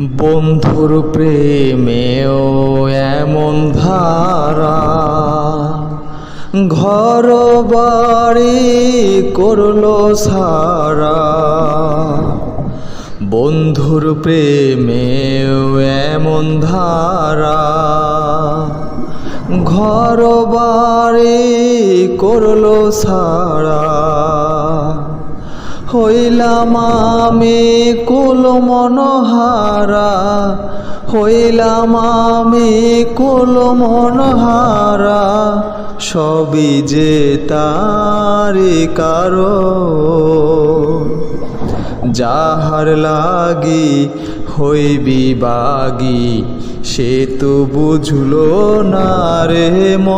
বন্ধুর প্রেমেও এমন ধারা। ঘর বাড়ি করল সারা। বন্ধুর প্রেমেও এমন ধারা। ঘর বাড়ি করল সারা। হইলাম আমি কুল মনোহারা, হইলাম আমি কুল মনোহারা, সবই যে তারি কারও যাহার লাগি হইবি বাগি, সে তো বুঝলো না রে ম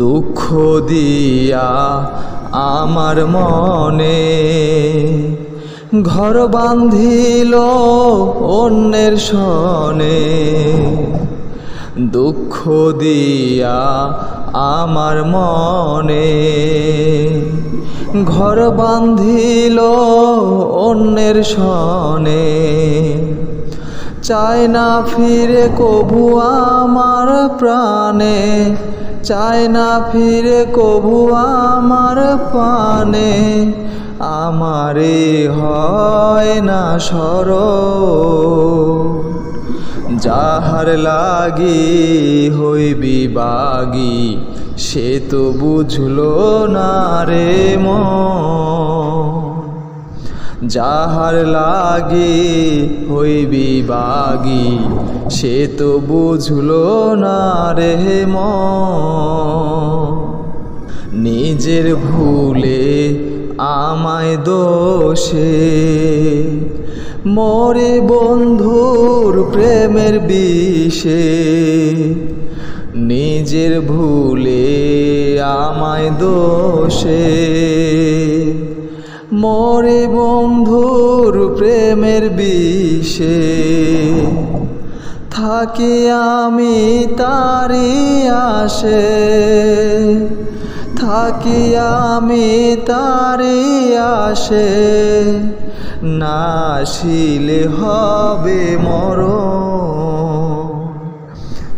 দুঃখ দিয়া আমার মনে। ঘর বান্ধিল অন্যের সনে। দুঃখ দিয়া আমার মনে। ঘর বান্ধিল অন্যের সনে। চায় না ফিরে কবু আমার প্রাণে, চায় না ফিরে কবু আমার পানে আমারে হয় না সর যাহার লাগি হইবি বাগি, সে তো বুঝলো না রে মন। যাহার লাগি হইবি বাগি, সে তো বুঝলো না রে মন। নিজের ভুলে আমায় দোষে, মরে বন্ধুর প্রেমের বিষে। নিজের ভুলে আমায় দোষে। মরে বন্ধুর প্রেমের বিষে। থাকি আমি তারি আসে থাকি আমি তারি আসে না আসিলে হবে মরণ।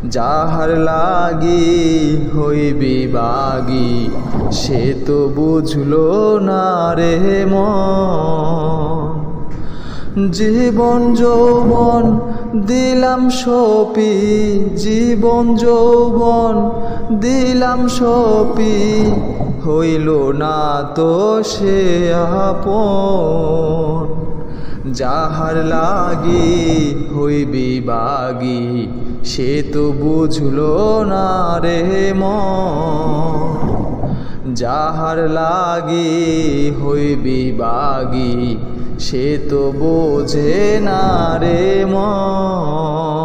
যাহার লাগি হইবি বাগি, সে তো বুঝলো না রে মন। জীবন যৌবন দিলাম সপি, জীবন যৌবন দিলাম সপি, হইল না তো সে আপন। যাহার লাগি হইবি বাগি, সে তো বুঝল না রে ম যাহার লাগি হইবি বাগি, সে তো বোঝে না রে মন।